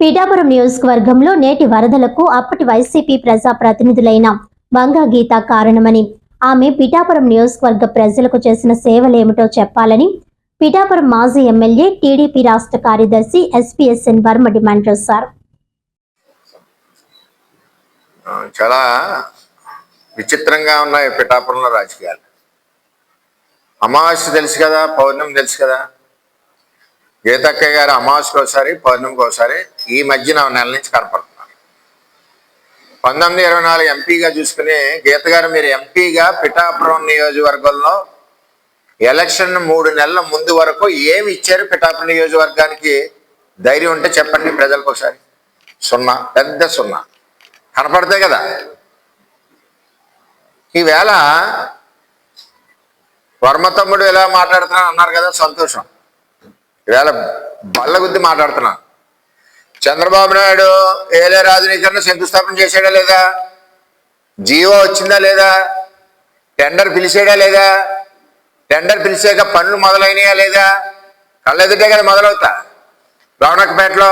పిఠాపురం నియోజకవర్గంలో నేటి వరదలకు అప్పటి వైసీపీ ప్రజా ప్రతినిధులైన వంగా గీత కారణమని ఆమె పిఠాపురం నియోజకవర్గ ప్రజలకు చేసిన సేవలేమిటో చెప్పాలని పిఠాపురం మాజీ ఎమ్మెల్యే టీడీపీ రాష్ట్ర కార్యదర్శి ఎస్పీఎస్ఎన్ వర్మ డిమాండ్ చేశారు. చాలా విచిత్రంగా ఉన్నాయి పిఠాపురంలో రాజకీయాలు. అమావాస్య తెలుసు కదా పౌర్ణమి తెలుసు కదా. గీతక్కయ్య గారు అమావాస్యకి ఒకసారి పౌర్ణమికి ఒకసారి ఈ మధ్యన నెల నుంచి కనపడుతున్నారు పంతొమ్మిది ఇరవై నాలుగు ఎంపీగా చూసుకుని గీత గారు మీరు ఎంపీగా పిఠాపురం నియోజకవర్గంలో ఎలక్షన్ మూడు నెలల ముందు వరకు ఏమి ఇచ్చారు పిఠాపురం నియోజకవర్గానికి? ధైర్యం ఉంటే చెప్పండి ప్రజలకు ఒకసారి. సున్నా పెద్ద సున్నా. కనపడతాయి కదా. ఈవేళ వర్మ తమ్ముడు ఎలా మాట్లాడుతున్నాను అన్నారు కదా సంతోషం. ఈవేళ బల్ల గుద్ది మాట్లాడుతున్నాను చంద్రబాబు నాయుడు ఏలే రాజనీకరణ శంకుస్థాపన చేసాడా లేదా? జీవో వచ్చిందా లేదా? టెండర్ పిలిచాడా లేదా? టెండర్ పిలిచాక పనులు మొదలైనయా లేదా? కళ్ళెదుటే కదా మొదలవుతా. రావణకపేటలో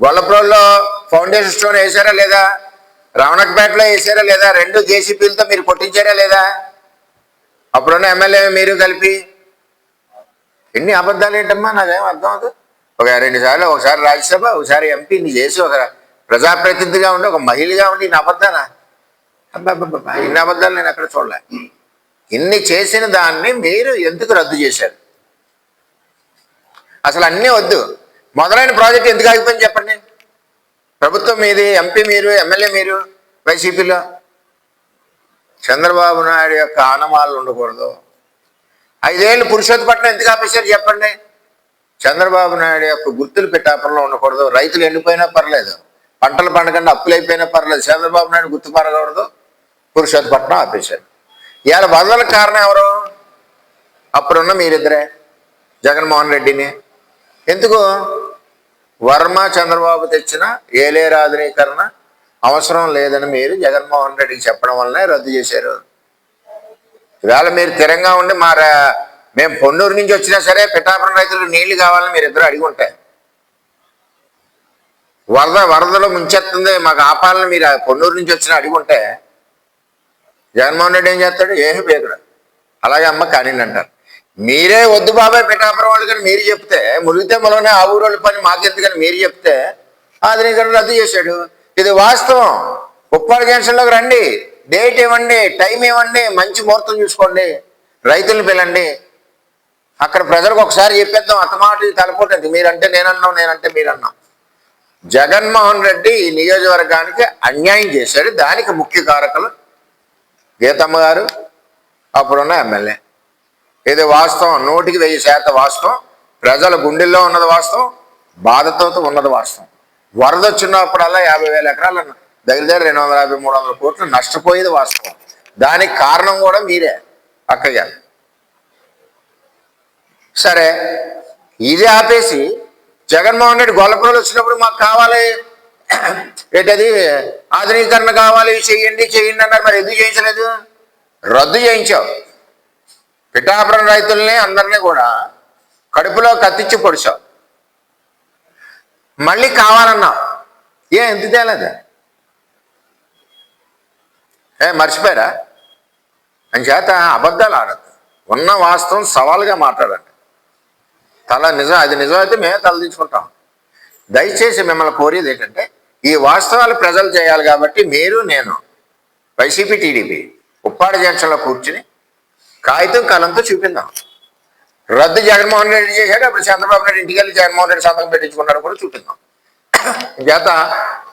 గొల్లప్రోల్లో ఫౌండేషన్ స్టోన్ వేసారా లేదా? రావణకపేటలో వేసారా లేదా? రెండు జేసీపీలతో మీరు కొట్టించారా లేదా? అప్పుడున్న ఎమ్మెల్యే మీరు కలిపి. ఎన్ని అబద్ధాలు ఏంటమ్మా? నాకేం అర్థం అవుతుంది ఒక రెండు సార్లు ఒకసారి రాజ్యసభ ఒకసారి ఎంపీని చేసి ఒక ప్రజాప్రతినిధిగా ఉండి ఒక మహిళగా ఉండి ఇన్ని అబద్ధాలా? అబ్బాబ్బా ఇన్ని అబద్ధాలు నేను అక్కడ చూడలే. ఇన్ని చేసిన దాన్ని మీరు ఎందుకు రద్దు చేశారు? అసలు అన్నీ వద్దు. మొదలైన ప్రాజెక్ట్ ఎందుకు ఆగిపోయింది చెప్పండి. ప్రభుత్వం మీది ఎంపీ మీరు ఎమ్మెల్యే మీరు వైసీపీలో చంద్రబాబు నాయుడు యొక్క ఆనమాలు ఉండకూడదు. ఐదేళ్ళు పురుషోత్తపట్నం ఎందుకు ఆపేశారు చెప్పండి. చంద్రబాబు నాయుడు యొక్క గుర్తులు పెట్టాపంలో ఉండకూడదు. రైతులు ఎండిపోయినా పర్లేదు. పంటలు పండకుండా అప్పులు అయిపోయినా పర్లేదు. చంద్రబాబు నాయుడు గుర్తు పడకూడదు పురుషోత్తపట్నం ఆపేశారు. ఇవాళ వదలకు కారణం ఎవరు? అప్పుడున్న మీరిద్దరే. జగన్మోహన్ రెడ్డిని. ఎందుకు? వర్మ చంద్రబాబు తెచ్చిన ఏలే రాధనీకరణ అవసరం లేదని మీరు జగన్మోహన్ రెడ్డికి చెప్పడం వల్లనే రద్దు చేశారు. ఇవాళ మీరు స్థిరంగా ఉండి మా మేము పొన్నూరు నుంచి వచ్చినా సరే పిఠాపురం రైతులకు నీళ్ళు కావాలని మీరు ఇద్దరు అడిగి ఉంటాయి వరద వరదలో ముంచెత్తుంది మాకు ఆపాలని మీరు పొన్నూరు నుంచి వచ్చినా అడిగి ఉంటే జగన్మోహన్ రెడ్డి ఏం చేస్తాడు? ఏమి పేదడు అలాగే అమ్మ కానీ అంటారు. మీరే వద్దు బాబాయ్ పిఠాపురం వాళ్ళు కానీ మీరు చెప్తే మునిగితే మొలనే ఆ ఊరోళ్ళ పని మాకెందుకని మీరు చెప్తే ఆధునీకరణ రద్దు చేశాడు. ఇది వాస్తవం. ఉప్పాడు జంక్షన్లోకి రండి. డేట్ ఇవ్వండి టైం ఇవ్వండి మంచి ముహూర్తం చూసుకోండి రైతుల్ని పిలండి. అక్కడ ప్రజలకు ఒకసారి చెప్పేద్దాం అతమాట తలపోతుంది. మీరంటే నేనన్నాం నేనంటే మీరన్నాం జగన్మోహన్ రెడ్డి ఈ నియోజకవర్గానికి అన్యాయం చేశాడు. దానికి ముఖ్య కారకులు గీతమ్మ గారు అప్పుడున్న ఎమ్మెల్యే. ఇది వాస్తవం. నూటికి వెయ్యి శాతం వాస్తవం. ప్రజల గుండెల్లో ఉన్నది వాస్తవం. బాధతో ఉన్నది వాస్తవం. వరద వచ్చినప్పుడల్లా యాభై వేల ఎకరాల దగ్గర దగ్గర రెండు వందల యాభై మూడు వందల కోట్లు నష్టపోయేది వాస్తవం. దానికి కారణం కూడా మీరే అక్కయ్య. సరే ఇది ఆపేసి జగన్మోహన్ రెడ్డి గొల్లపురం వచ్చినప్పుడు మాకు కావాలి. ఏంటది? ఆధునీకరణ కావాలి చెయ్యండి చెయ్యండి అన్నారు. మరి ఎందుకు చేయించలేదు? రద్దు చేయించావు. పిఠాపురం రైతుల్ని అందరినీ కూడా కడుపులో కత్తిచ్చి పొడిచావు. మళ్ళీ కావాలన్నావు. ఏ ఎంత తేలేదు? ఏ మర్చిపోయారా? అని చేత అబద్ధాలు ఆడద్దు ఉన్న వాస్తవం సవాలుగా మాట్లాడండి. తల నిజం అది నిజమైతే మేమే తలదించుకుంటాం దయచేసి మిమ్మల్ని కోరేది ఏంటంటే ఈ వాస్తవాలు ప్రజలు చేయాలి కాబట్టి మీరు నేను వైసీపీ టీడీపీ ఉప్పాడ జంక్షన్లో కూర్చుని కాగితం కలంతో చూపిందాం రద్దు జగన్మోహన్ రెడ్డి చేశాడు అప్పుడు చంద్రబాబు నాయుడు ఇంటికి వెళ్ళి జగన్మోహన్ రెడ్డి సంతకం పెట్టించుకున్నాడు కూడా చూపిందాం చేత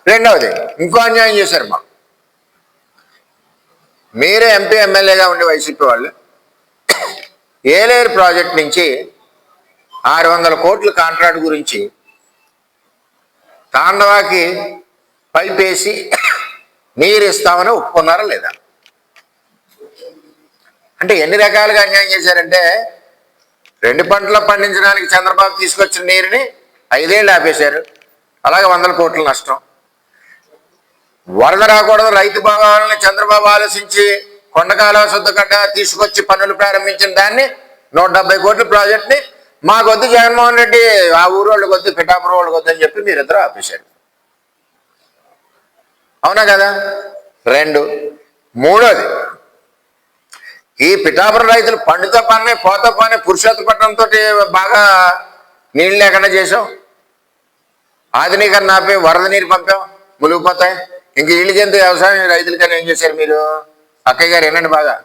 రెండవది ఇంకో అన్యాయం చేశారు మాకు. మీరే ఎంపీ ఎమ్మెల్యేగా ఉండే వైసీపీ వాళ్ళు ఏలేరు ప్రాజెక్ట్ నుంచి ఆరు వందల కోట్ల కాంట్రాక్ట్ గురించి తాండవాకి పైపేసి నీరు ఇస్తామని ఒప్పుకున్నారా లేదా? అంటే ఎన్ని రకాలుగా అన్యాయం చేశారంటే రెండు పంటలు పండించడానికి చంద్రబాబు తీసుకొచ్చిన నీరుని ఐదేళ్ళు ఆపేశారు. అలాగే వందల కోట్ల నష్టం. వరద రాకూడదు రైతు భావాలని చంద్రబాబు ఆలోచించి కొండకాల శుద్ధగడ్డ తీసుకొచ్చి పనులు ప్రారంభించిన దాన్ని నూట డెబ్బై కోట్ల ప్రాజెక్ట్ని మాకొద్దు జగన్మోహన్ రెడ్డి ఆ ఊరు వాళ్ళకి వద్దు పిఠాపురం వాళ్ళకి వద్దు అని చెప్పి మీరిద్దరు ఆపేశారు. అవునా కదా? రెండు. మూడోది ఈ పిఠాపురం రైతులు పండుతో పని పోత పని పురుషోత్తపట్నంతో బాగా నీళ్ళు లేకుండా చేసాం ఆధునీకరణ ఆపి వరద నీరు పంపాం ములిగిపోతాయి ఇంక వీళ్ళకి వ్యవసాయం రైతులకైనా ఏం చేశారు మీరు? అక్కయ్య గారు వినండి బాగా.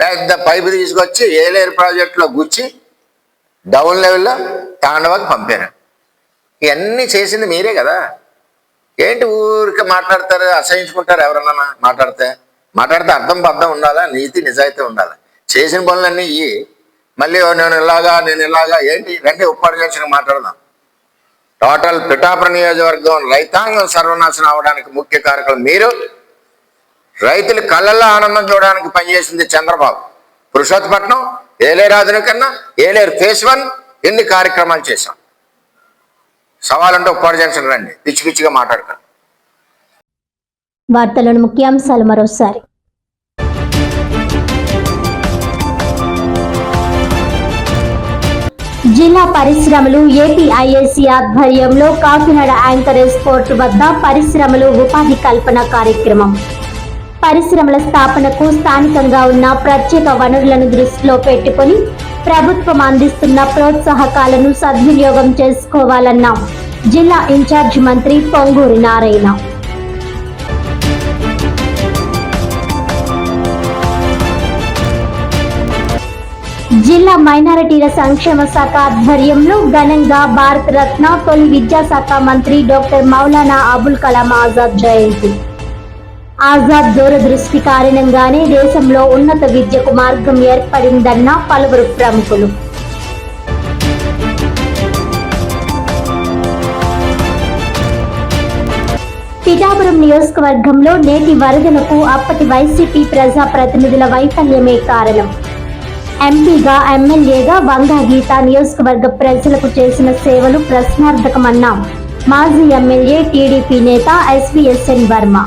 పెద్ద పైపు తీసుకొచ్చి ఏలేరు ప్రాజెక్టులో గుచ్చి డౌన్ లెవెల్లో తాండవాకి పంపారు. ఇవన్నీ చేసింది మీరే కదా. ఏంటి ఊరికి మాట్లాడతారు అసహించుకుంటారు ఎవరన్నా మాట్లాడితే? మాట్లాడితే అర్థం బద్ధం ఉండాలా? నీతి నిజాయితీ ఉండాలి? చేసిన పనులన్నీ ఇవి మళ్ళీ నేను ఇలాగా నేను ఇలాగా ఏంటి? రండి ఉప్పాడు జంక్షన్ మాట్లాడదాం. టోటల్ పిఠాపురం నియోజకవర్గం రైతాంగం సర్వనాశనం అవడానికి ముఖ్య కారకులు మీరు. రైతుల కళ్ళల్లో ఆనందం చూడడానికి పనిచేసింది చంద్రబాబు. పురుషోత్తపట్నం ఏలేరు కన్నా ఏలేరు ఫేస్ వన్ ఎన్ని కార్యక్రమాలు చేశాం? సవాలంటే ఉప్పాడు జంక్షన్ రండి. పిచ్చి పిచ్చిగా మాట్లాడకండి వార్తలను ముఖ్యాంశాలు మరోసారి. జిల్లా పరిశ్రమలు ఏపీఐఏసీ ఆధ్వర్యంలో కాకినాడ యాంకరేజ్ పోర్టు వద్ద పరిశ్రమలు ఉపాధి కల్పన కార్యక్రమం. పరిశ్రమల స్థాపనకు స్థానికంగా ఉన్న ప్రత్యేక వనరులను దృష్టిలో పెట్టుకొని ప్రభుత్వం అందిస్తున్న ప్రోత్సాహకాలను సద్వినియోగం చేసుకోవాలన్న. జిల్లా ఇన్ఛార్జ్ మంత్రి పొంగూరి నారాయణ. జిల్లా మైనారిటీల సంక్షేమ శాఖ ఆధ్వర్యంలో ఘనంగా భారత రత్న తొలి విద్యాశాఖ మంత్రి డాక్టర్ మౌలానా అబుల్ కలాం ఆజాద్ జయంతి. ఆజాద్ దూరదృష్టి కారణంగానే దేశంలో ఉన్నత విద్యకు మార్గం ఏర్పడిందన్న పలువురు ప్రముఖులు. పిఠాపురం నియోజకవర్గంలో నేటి వరదలకు అప్పటి వైసీపీ ప్రజా ప్రతినిధుల వైఫల్యమే కారణం. ఎంపీగా ఎమ్మెల్యేగా వంగా గీత నియోజకవర్గ ప్రజలకు చేసిన సేవలు ప్రశ్నార్థకమన్నాం. మాజీ ఎమ్మెల్యే టీడీపీ నేత ఎస్వీఎస్ఎన్ వర్మ.